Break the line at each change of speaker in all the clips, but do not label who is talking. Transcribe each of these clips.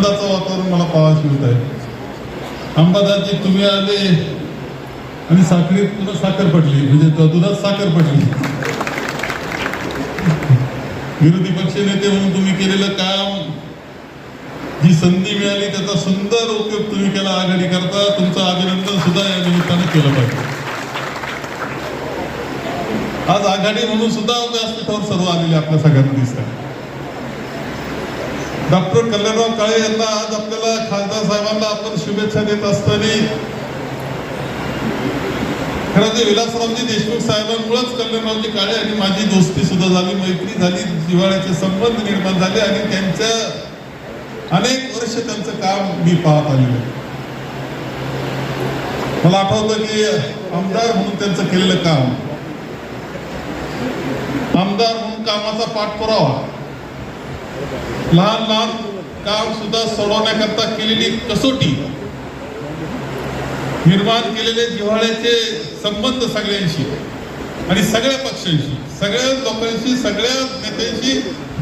आनंदाचं वातावरण मला पाहायला मिळत आहे. अंबादाजी तुम्ही आले आणि साखरेत तुला साखर पडली म्हणजे दुधात साखर पडली विरोधी पक्ष नेते म्हणून तुम्ही केलेलं काम जी संधी मिळाली त्याचा सुंदर उपयोग तुम्ही केला. आघाडी करता. तुमचं अभिनंदन सुद्धा या निमित्ताने केलं पाहिजे. आज आघाडी म्हणून सुद्धा व्यासपीठावर सर्व आलेले आपल्या सगळ्यांना दिसत आहे डॉक्टर कल्याणराव काळे यांना आज आपल्याला खासदार साहेबांना आपण शुभेच्छा देत असताना खरं ते विलासरावजी देशमुख साहेबांमुळेच कल्याणरावजी काळे आणि माझी दोस्ती सुद्धा झाली मैत्री झाली जिव्हाळ्याचे संबंध निर्माण झाले आणि त्यांच्या अनेक वर्ष त्यांचं काम मी पाहत आलेलं मला आठवतं की आमदार म्हणून त्यांचं केलेलं काम आमदार म्हणून कामाचा पाठपुरावा लहान लहान काम सुद्धा सोडवण्याकरता केलेली कसोटी. निर्माण केलेले जिव्हाळ्याचे संबंध सगळ्यांशी आणि सगळ्या पक्षांशी सगळ्या लोकांशी सगळ्या नेत्यांशी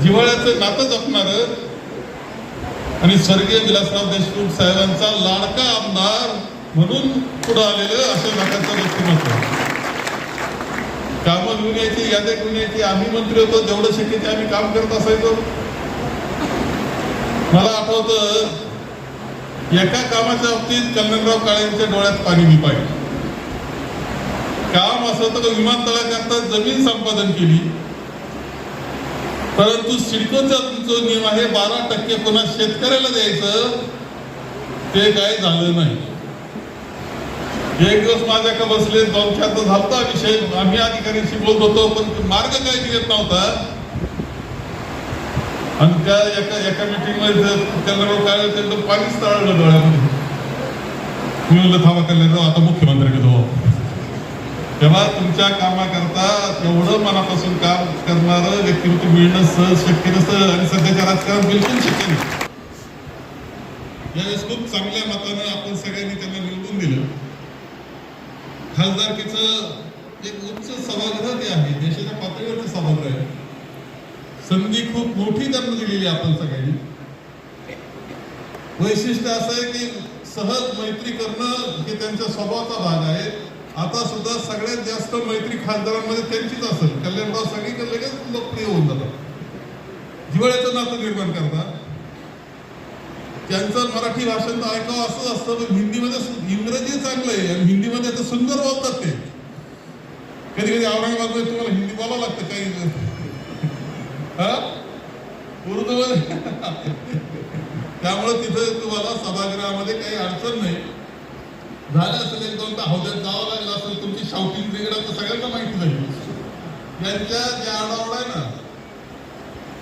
जिव्हाळ्याचं नातं जपणार आणि स्वर्गीय विलासराव देशमुख साहेबांचा लाडका आमदार म्हणून पुढे आलेलं असं नात्याचं व्यक्तिमत्व. कामं घेऊन यायची याद्या घेऊन यायची. आम्ही मंत्री होतो जेवढं शक्य ते आम्ही काम करत असायचो. मला आठवतं एका कामाच्या बाबतीत कल्याणराव काळेंच्या डोळ्यात पाणी मी पाहिजे काम असं होतं का विमानतळाकरता जमीन संपादन केली. परंतु सिडकोचा जो नियम आहे बारा टक्के पुन्हा शेतकऱ्याला द्यायचं ते काय झालं नाही. एक दिवस माझ्याकडे बसले दोन चार झालता विषय आम्ही अधिकाऱ्यांशी बोलत होतो पण मार्ग काही निघत नव्हता. आणि त्या एका एका मीटिंगमध्ये कल्याणराव काय त्यांचं पाणीच तळलं डोळ्यामध्ये. मी म्हणलं थांबा कल्याणराव आता मुख्यमंत्र्याकडे जाऊ तेव्हा तुमच्या कामाकरता एवढं मनापासून काम करणारं व्यक्तिमत्व मिळणं सहज शक्य नसतं आणि सध्याच्या राजकारणात बिलकुल शक्य नाही. यावेळेस खूप चांगल्या मतानं आपण सगळ्यांनी त्यांना निवडून दिलं. खासदारकीचं एक उच्च सभागृह ते आहे देशाच्या पातळीवरचं सभागृह आहे. संधी खूप मोठी त्यांना दिलेली आहे आपण सगळ्यांनी. वैशिष्ट्य असं आहे की सहज मैत्री करणं हे त्यांच्या स्वभावाचा भाग आहे. आता सुद्धा सगळ्यात जास्त मैत्री खासदारांमध्ये त्यांचीच असेल. कल्याणराव सगळीकडे लगेच लोकप्रिय होऊन जातात. जिवाळ्याचं नातं निर्माण करतात. त्यांचं मराठी भाषण तर ऐकावं असंच असतं पण हिंदीमध्ये इंग्रजी चांगलं आहे आणि हिंदीमध्ये तर सुंदर बोलतात ते. कधी कधी औरंगाबादमध्ये तुम्हाला हिंदी बोलावं लागतं काही त्यामुळे तिथं तुम्हाला सभागृहामध्ये काही अडचण नाही. झालं असेल एक दोनदा हो हौद्यात जावं लागलं असेल तुमची शाउटिंग ब्रिगेड आता सगळ्यांना माहिती झाली. यांच्या जे आरडाओरडा आहे ना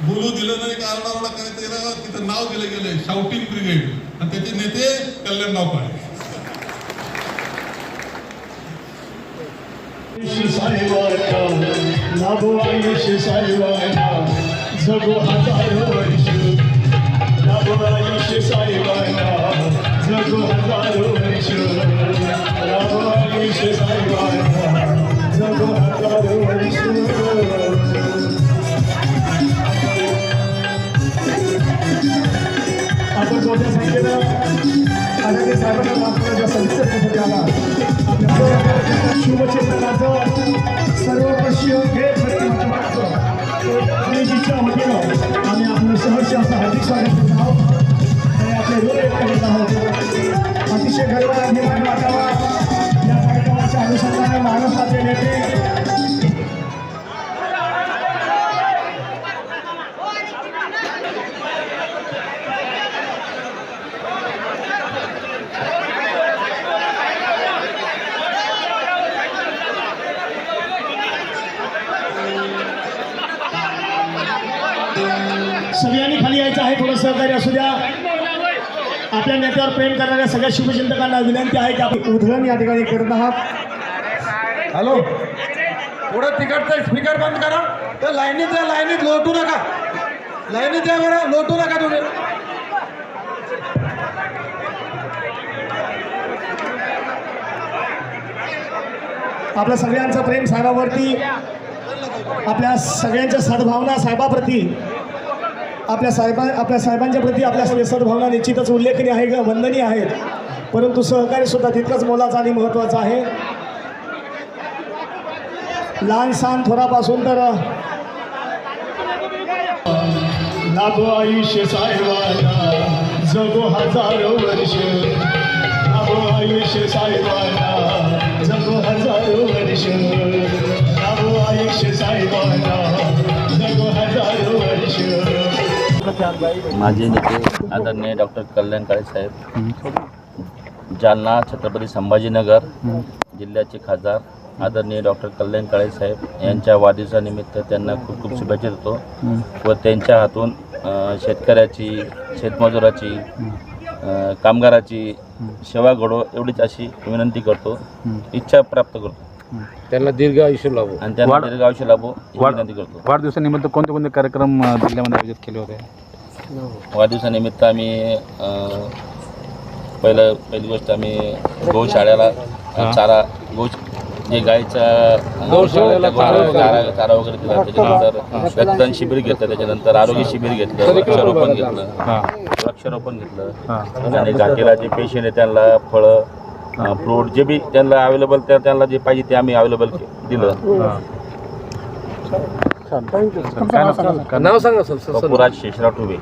बोलू दिलं नाही का आरडाओरडा करायचं त्याला तिथं नाव दिलं गेलंय शाउटिंग ब्रिगेड आणि त्याचे नेते कल्याणराव काळे
साहेब साहेबांना लाभो आयुष्य साहेबांना जगो हजारो वर्ष लाभो आयुष्य साहेबांना जगो हजारो वर्ष लाभो आयुष्य साहेबांना जगो हजारो वर्ष आपण मोठ्या संख्येनं आदरणीय साहेबांना आपल्या सदस्यत्वासाठी आला आपल्या सर्वपक्षीय खेळ प्रतिमाचं गणेशजीच्या वतीनं आम्ही आपलं सहर्ष असं हार्दिक स्वागत करत. आहोत आणि आपले सगळ्यांनी खाली यायचं आहे थोडं सहकार्य असू द्या. आपल्या नेत्यावर प्रेम करणाऱ्या सगळ्या शुभचिंतकांना विनंती आहे की आपण उधळण या ठिकाणी करत आहात.
हॅलो. पुढं तिकडचं स्पीकर बंद करा. तर लाईनीत या लाईनीत लोटू नका. लाईनीत या बरं लोटू नका तुम्ही.
आपल्या सगळ्यांचं प्रेम साहेबावरती आपल्या सगळ्यांच्या सद्भावना साहेबाप्रती आपल्या साहेबा आपल्या साहेबांच्या प्रती आपल्या सद्भावना निश्चितच उल्लेखनीय आहे ग वंदनीय आहेत. परंतु सहकार्य सुद्धा तितकंच मोलाचं आणि महत्त्वाचं आहे. लहान सहान थोरापासून तर लाभो आयुष्य साहेबांना जगो हजारो वर्ष. लाभो आयुष्य साहेबांना जगो हजारो
माझे नेते आदरणीय डॉक्टर कल्याण काळे साहेब जालना छत्रपती संभाजीनगर जिल्ह्याचे खासदार आदरणीय डॉक्टर कल्याण काळे साहेब यांच्या वाढदिवसानिमित्त त्यांना खूप खूप शुभेच्छा देतो व त्यांच्या हातून शेतकऱ्याची शेतमजुराची कामगाराची सेवा घडो एवढीच अशी विनंती करतो इच्छा प्राप्त करतो.
त्यांना दीर्घ आयुष्य लाभो.
आणि त्यांना दीर्घ आयुष्य लाभो ही विनंती करतो.
वाढदिवसानिमित्त कोणते कोणते कार्यक्रम जिल्ह्यामध्ये आयोजित केले होते?
वाढदिवसानिमित्त आम्ही पहिलं पहिली गोष्ट आम्ही गौशाळ्याला. चारा गौ जे गायचा चारा
चारा-
वगैरे दिला. त्याच्यानंतर रक्तदान शिबिर घेतलं त्याच्यानंतर आरोग्य शिबिर घेतलं वृक्षारोपण घेतलं.
हां.
वृक्षारोपण घेतलं. आणि घाटीला जे पेशंट आहे त्यांना फळं फ्रूट जे बी त्यांना अवेलेबल त्या त्यांना जे पाहिजे ते आम्ही अवेलेबल दिलं.
हां.
नाव सांगा? सर.
कपुराज शेषराव ठुबे